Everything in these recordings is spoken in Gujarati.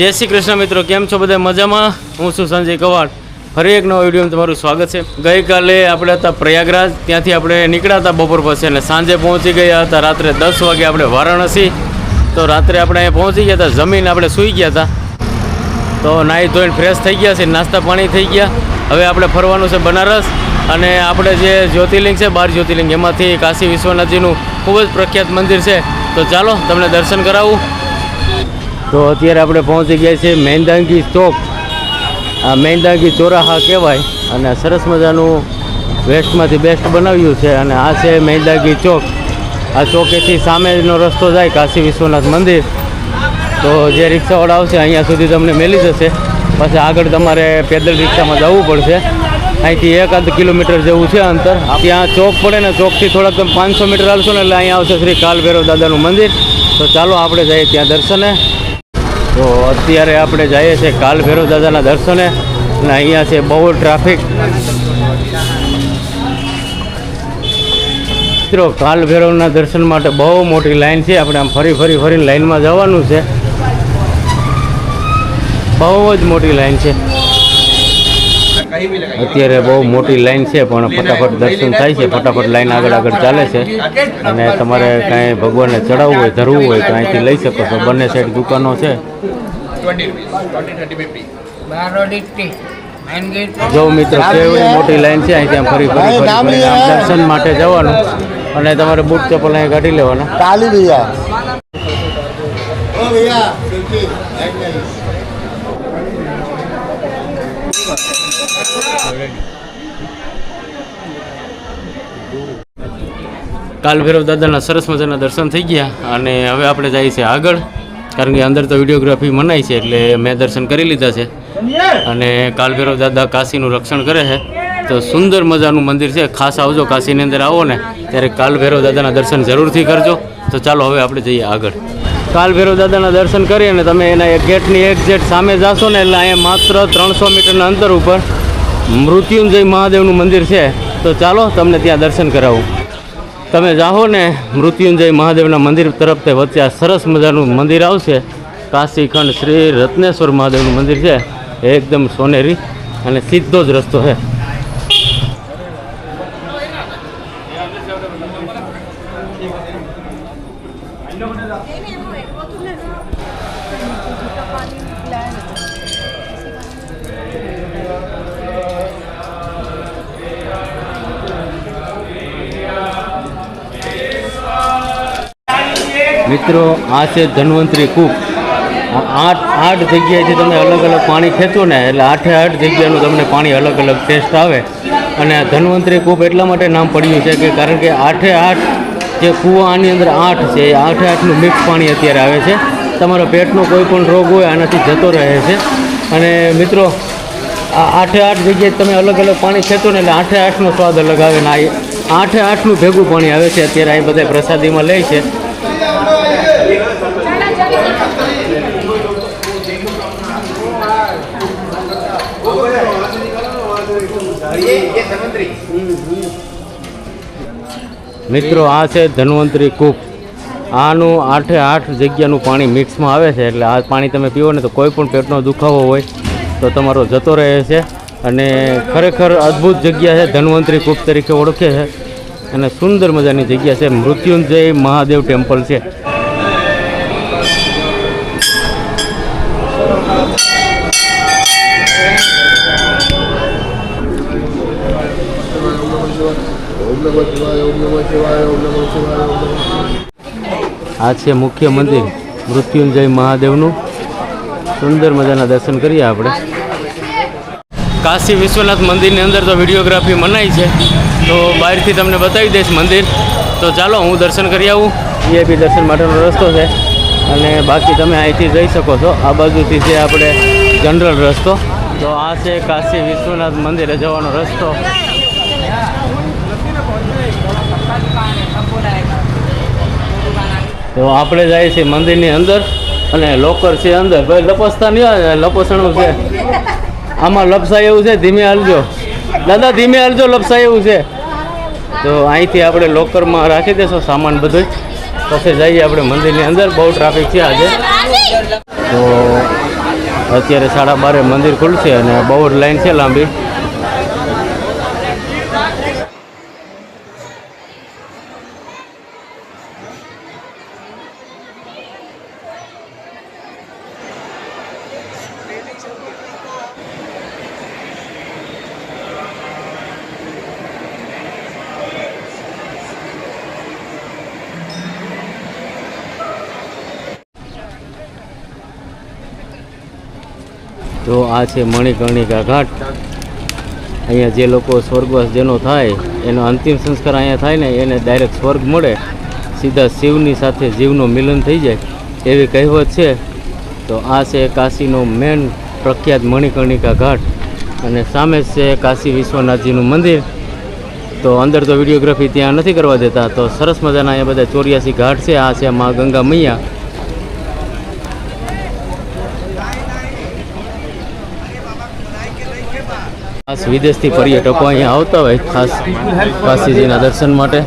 જય શ્રી કૃષ્ણ મિત્રો, કેમ છો બધા મજામાં? હું છું સંજય કવાડ. ફરી એક નવો વિડીયોમાં તમારું સ્વાગત છે. ગઈકાલે આપણે હતા પ્રયાગરાજ, ત્યાંથી આપણે નીકળ્યા હતા બપોર પછી અને સાંજે પહોંચી ગયા હતા રાત્રે દસ વાગે આપણે વારાણસી. તો રાત્રે આપણે અહીંયા પહોંચી ગયા હતા, જમીન આપણે સૂઈ ગયા હતા. તો નાહી ધોઈને ફ્રેશ થઈ ગયા છે, નાસ્તા પાણી થઈ ગયા. હવે આપણે ફરવાનું છે બનારસ અને આપણે જે જ્યોતિર્લિંગ છે, બાર જ્યોતિર્લિંગ, એમાંથી કાશી વિશ્વનાથજીનું ખૂબ જ પ્રખ્યાત મંદિર છે. તો ચાલો તમને દર્શન કરાવું. તો અત્યારે આપણે પહોંચી ગયા છીએ મહેંદાંગી ચોક. આ મહેંદાંગી ચોરાહા કહેવાય અને સરસ મજાનું વેસ્ટમાંથી બેસ્ટ બનાવ્યું છે અને આ છે મહેંદાંગી ચોક. આ ચોકેથી સામેનો રસ્તો જાય કાશી વિશ્વનાથ મંદિર. તો જે રિક્ષાવાળા આવશે અહીંયા સુધી તમને મેલી જશે. પછી આગળ તમારે પેદલ રિક્ષામાં જવું પડશે. અહીંથી એક અધ કિલોમીટર જેવું છે અંતર. ત્યાં ચોક પડે ને ચોકથી થોડાક તમે પાંચસો મીટર હાલશો ને એટલે અહીંયા આવશે શ્રી કાલભૈરવ દાદાનું મંદિર. તો ચાલો આપણે જઈએ ત્યાં દર્શને. તો અત્યારે આપણે જઈએ છીએ કાલ ભૈરવ દાદાના દર્શને અને અહીંયા છે બહુ ટ્રાફિક. મિત્રો કાલ ભૈરવના દર્શન માટે બહુ મોટી લાઈન છે. આપણે આમ ફરી ફરી ફરીને લાઈનમાં જવાનું છે. બહુ જ મોટી લાઈન છે. અત્યારે બહુ મોટી લાઈન છે પણ ફટાફટ દર્શન થાય છે ફટાફટ લાઈન આગળ આગળ ચાલે છે. અને તમારે કાંઈ ભગવાનને ચડાવવું હોય ધરવું હોય તો અહીંથી લઈ શકો છો. બંને સાઈડ દુકાનો છે. જો મિત્રો કેવડી મોટી લાઈન છે અહીંથી આમ ફરી ફરી ફરી દર્શન માટે જવાનું. અને તમારે બૂટ ચપ્પલ અહીંયા કાઢી લેવાના. કાલી ભૈયા. ભૈયા કાલભૈરવ દાદાના સરસ મજાના દર્શન થઈ ગયા અને હવે આપણે જઈએ છીએ આગળ. કારણ કે અંદર તો વિડીયોગ્રાફી મનાય છે એટલે મેં દર્શન કરી લીધા છે. અને કાલભૈરવ દાદા કાશીનું રક્ષણ કરે છે. તો સુંદર મજાનું મંદિર છે. ખાસ આવજો કાશીની અંદર આવો ને. ત્યારે કાલભૈરવ દાદાના દર્શન જરૂરથી કરજો. તો ચાલો હવે આપણે જઈએ આગળ. કાલભૈરવ દાદાના દર્શન કરી અને તમે એના ગેટની એક્ઝેટ સામે જાશો ને એટલે અહીંયા માત્ર ત્રણસો મીટરના અંતર ઉપર મૃત્યુંજય મહાદેવનું મંદિર છે. તો ચાલો તમને ત્યાં દર્શન કરાવું. તમે જાઓ ને મૃત્યુંજય મહાદેવના મંદિર તરફ તે વચ્ચે આ સરસ મજાનું મંદિર આવશે. કાશીખંડ શ્રી રત્નેશ્વર મહાદેવનું મંદિર છે. એકદમ સોનેરી અને સીધો જ રસ્તો છે. મિત્રો, આ છે ધન્વંતરી કૂપ. આઠ આઠ જગ્યાએથી તમે અલગ અલગ પાણી ખેંચો ને, એટલે આઠે આઠ જગ્યાનું તમને પાણી અલગ અલગ ટેસ્ટ આવે. અને ધન્વંતરી કૂપ એટલા માટે નામ પડ્યું છે કે કારણ કે આઠે આઠ જે કૂવા આની અંદર આઠ છે, એ આઠે આઠનું મિક્સ પાણી અત્યારે આવે છે. તમારો પેટનો કોઈ પણ રોગ હોય, આનાથી જતો રહે છે. અને મિત્રો, આ આઠે આઠ જગ્યાએ તમે અલગ અલગ પાણી ખેંચો ને, એટલે આઠે આઠનો સ્વાદ અલગ આવે ને, આ આઠે આઠનું ભેગું પાણી આવે છે. અત્યારે અહીં બધા પ્રસાદીમાં લે છે. મિત્રો, આ છે ધન્વંતરી કૂપ. આનું આઠે આઠ જગ્યાનું પાણી મિક્સમાં આવે છે, એટલે આ પાણી તમે પીવો ને તો કોઈ પણ પેટનો દુખાવો હોય તો તમારો જતો રહે છે. અને ખરેખર અદ્ભુત જગ્યા છે, ધન્વંતરી કૂપ તરીકે ઓળખે છે. અને સુંદર મજાની જગ્યા છે. મૃત્યુંજય મહાદેવ ટેમ્પલ છે. આ છે મુખ્ય મંદિર. મૃત્યુંજય મહાદેવનું. સુંદર મજાના દર્શન કરીએ આપણે. કાશી વિશ્વનાથ મંદિરની અંદર તો વિડીયોગ્રાફી મનાય છે. તો બહારથી તમને બતાવી દઈશ મંદિર. તો ચાલો, હું દર્શન કરી આવું. બી દર્શન માટેનો રસ્તો છે. અને બાકી તમે અહીંથી જઈ શકો છો. આ બાજુથી છે આપણે જનરલ રસ્તો. તો આ છે કાશી વિશ્વનાથ મંદિરે જવાનો રસ્તો. તો આપણે જઈએ છીએ મંદિરની અંદર અને લોકર છે અંદર. ભાઈ, લપસતા નહીં આવે, લપસણું છે. આમાં લપસાય એવું છે, ધીમે હાલજો. દાદા, ધીમે હાલજો, લપસાય એવું છે. તો અહીંથી આપણે લોકરમાં રાખી દેશો સામાન બધું પછી જઈએ આપણે મંદિરની અંદર. બહુ ટ્રાફિક છે આજે. તો અત્યારે સાડા બારે મંદિર ખુલશે અને બહુ જ લાઈન છે લાંબી. તો આ છે મણિકર્ણિકા ઘાટ. અહીંયા જે લોકો સ્વર્ગવાસ જેનો થાય, એનો અંતિમ સંસ્કાર અહીંયા થાય ને, એને ડાયરેક્ટ સ્વર્ગ મળે. સીધા શિવની સાથે જીવનું મિલન થઈ જાય. એવી કહેવત છે. તો આ છે કાશીનો મેન પ્રખ્યાત મણિકર્ણિકા ઘાટ. અને સામે છે કાશી વિશ્વનાથજીનું મંદિર. તો અંદર તો વિડીયોગ્રાફી ત્યાં નથી કરવા દેતા. તો સરસ મજાના અહીંયા બધા ચોર્યાસી ઘાટ છે. આ છે મા ગંગા મૈયા. ખાસ વિદેશથી પર્યટકો અહીંયા આવતા હોય, ખાસ કાશીજીના દર્શન માટે.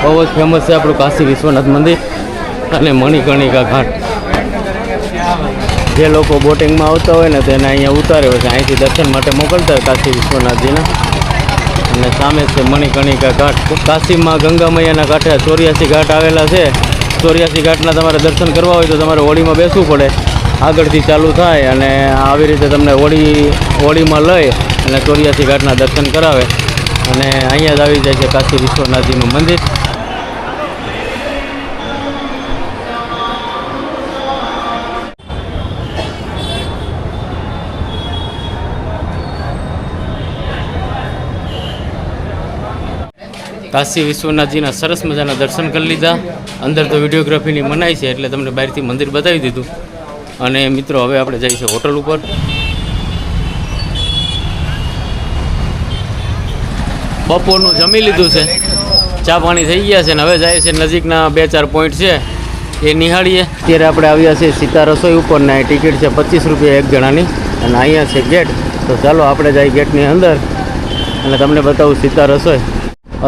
બહુ જ ફેમસ છે આપણું કાશી વિશ્વનાથ મંદિર અને મણિકર્ણિકા ઘાટ. જે લોકો બોટિંગમાં આવતા હોય ને તેને અહીંયા ઉતારે હોય છે અહીંથી દર્શન માટે મોકલતા હોય કાશી વિશ્વનાથજીના. અને સામે છે મણિકર્ણિકા ઘાટ. કાશીમાં ગંગા મૈયાના કાંઠે ચોર્યાસી ઘાટ આવેલા છે. ચોર્યાસી ઘાટના તમારે દર્શન કરવા હોય તો તમારે હોળીમાં બેસવું પડે. આગળથી ચાલુ થાય અને આવી રીતે તમને હોળી, હોળીમાં લઈ અને ચોર્યાસી ઘાટના દર્શન કરાવે. અને અહીંયા જ આવી જાય છે કાશી વિશ્વનાથજીનું મંદિર. કાશી વિશ્વનાથજીના સરસ મજાના દર્શન કરી લીધા. અંદર તો વિડીયોગ્રાફીની મનાઈ છે, એટલે તમને બહારથી મંદિર બતાવી દીધું. અને મિત્રો, હવે આપણે જઈશું હોટલ ઉપર. બપોરનું જમી લીધું છે. ચા પાણી થઈ ગયા છે ને હવે જાય છે નજીકના બે ચાર પોઈન્ટ છે. એ નિહાળીએ. અત્યારે આપણે આવ્યા છીએ સીતા રસોઈ ઉપર ને ટિકિટ છે પચીસ રૂપિયા એક જણાની. અને અહીંયા છે ગેટ. તો ચાલો આપણે જઈએ ગેટની અંદર. અને તમને બતાવું સીતા રસોઈ.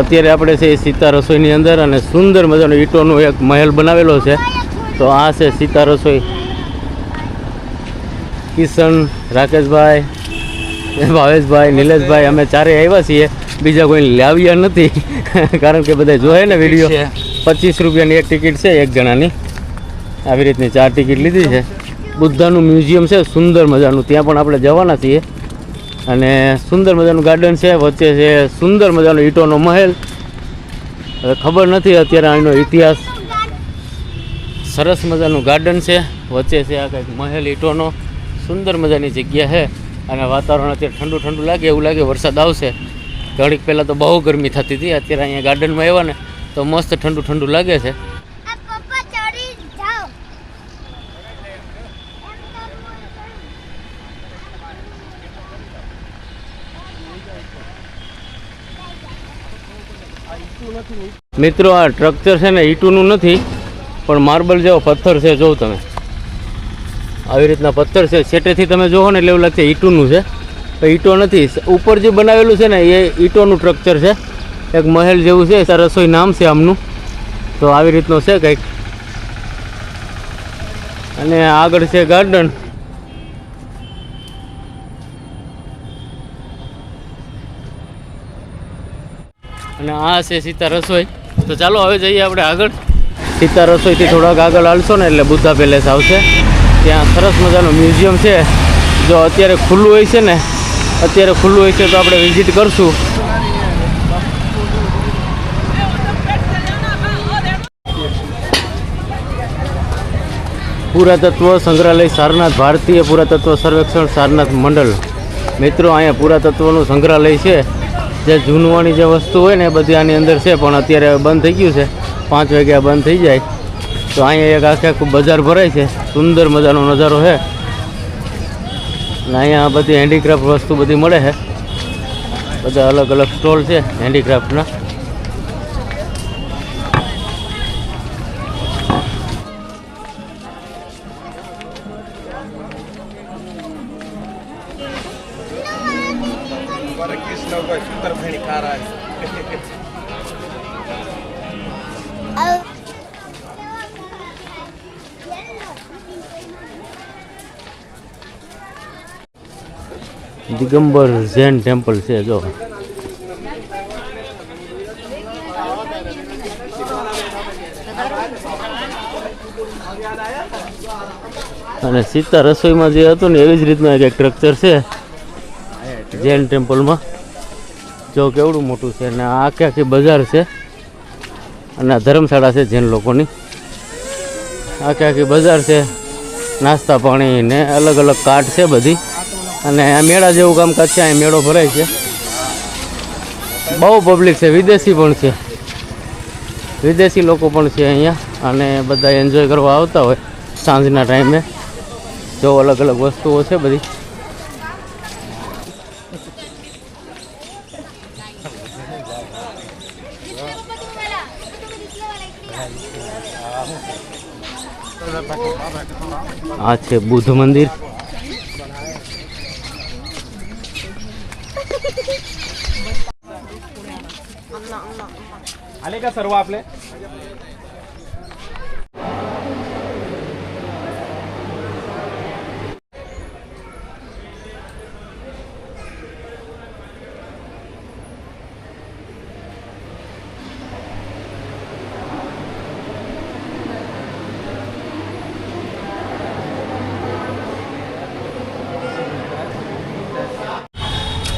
અત્યારે આપણે છે સીતા રસોઈની અંદર અને સુંદર મજાનો ઈંટોનો એક મહેલ બનાવેલો છે. તો આ છે સીતા રસોઈ. કિશન, રાકેશભાઈ, ભાવેશભાઈ, નિલેશભાઈ, અમે ચારે આવ્યા છીએ. બીજા કોઈ લાવ્યા નથી. કારણ કે બધા જોયે ને વીડિયો. પચીસ રૂપિયાની એક ટિકિટ છે એક જણાની. આવી રીતની ચાર ટિકિટ લીધી છે. બુદ્ધાનું મ્યુઝિયમ છે સુંદર મજાનું. ત્યાં પણ આપણે જવાના છીએ. અને સુંદર મજાનું ગાર્ડન છે વચ્ચે છે સુંદર મજાનો ઈંટોનો મહેલ. હવે ખબર નથી અત્યારે આનો ઇતિહાસ. સરસ મજાનું ગાર્ડન છે વચ્ચે છે આ કંઈક મહેલ ઈંટોનો. સુંદર મજાની જગ્યા છે. અને વાતાવરણ અત્યારે ઠંડુ ઠંડુ લાગે એવું લાગે વરસાદ આવશે. ઘડીક પહેલાં તો બહુ ગરમી થતી હતી. અત્યારે અહીંયા ગાર્ડનમાં આવ્યા ને તો મસ્ત ઠંડુ ઠંડુ લાગે છે. મિત્રો આ સ્ટ્રક્ચર છે ને ઈટુનું નથી પણ માર્બલ જેવો પથ્થર છે જોવો તમે. આવી રીતના પથ્થર છે. સેટેથી તમે જોવો ને એટલે એવું લાગશે ઈટુનું છે. ઈંટો નથી. ઉપર જે બનાવેલું છે ને, એ ઈંટોનું સ્ટ્રક્ચર છે. એક મહેલ જેવું છે રસોઈ નામ છે આમનું. તો આવી રીતનું છે કંઈક. અને આગળ છે ગાર્ડન અને આ છે સીતા રસોઈ. તો ચાલો હવે જઈએ આપણે આગળ. સીતા રસોઈથી થોડાક આગળ હાલશો ને, એટલે બુદ્ધા પેલેસ આવશે. ત્યાં સરસ મજાનું મ્યુઝિયમ છે. જો અત્યારે ખુલ્લું હોય છે ને અત્યારે ખુલ્લું હોય છે તો આપણે વિઝિટ કરશું. પુરાતત્વ સંગ્રહાલય સારનાથ ભારતીય પુરાતત્વ સર્વેક્ષણ સારનાથ મંડળ. મિત્રો, અહીંયા પુરાતત્વનું સંગ્રહાલય છે. જે જૂનવાણી જે વસ્તુ હોય ને બધી આની અંદર છે, પણ અત્યારે બંધ થઈ ગયું છે. પાંચ વાગ્યા બંધ થઈ જાય. તો અહીંયા એક આખે આખું બજાર ભરાય છે. સુંદર મજાનો નજારો છે. અને અહીંયા બધી હેન્ડીક્રાફ્ટ વસ્તુ બધી મળે છે. બધા અલગ અલગ સ્ટોલ છે હેન્ડીક્રાફ્ટના દિગંબર જૈન ટેમ્પલ છે, જો. અને સીતા રસોઈમાં જે હતું ને, એવી જ રીતનું એક સ્ટ્રક્ચર છે જૈન ટેમ્પલમાં. જો કેવડું મોટું છે અને આ આખી આખી બજાર છે. અને આ ધર્મશાળા છે જૈન લોકોની. આખી આખી બજાર છે. નાસ્તા પાણી ને અલગ અલગ કાર્ટ છે બધી. અને આ મેળા જેવું કામકાજ છે, અહીં મેળો ભરાય છે. બહુ પબ્લિક છે, વિદેશી પણ છે. વિદેશી લોકો પણ છે અહીંયા અને બધા એન્જોય કરવા આવતા હોય સાંજના ટાઈમે જો અલગ અલગ વસ્તુઓ છે બધી. આ છે બુદ્ધ મંદિર. का सर्व आपले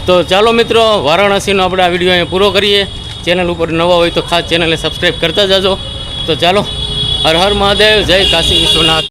તો ચાલો મિત્રો વારાણસીનો આપણે આ વિડીયો અહીંયા પૂરો કરીએ ચેનલ ઉપર નવા હોય તો ખાસ ચેનલને સબસ્ક્રાઈબ કરતા જાજો. તો ચાલો, હર હર મહાદેવ, જય કાશી વિશ્વનાથ.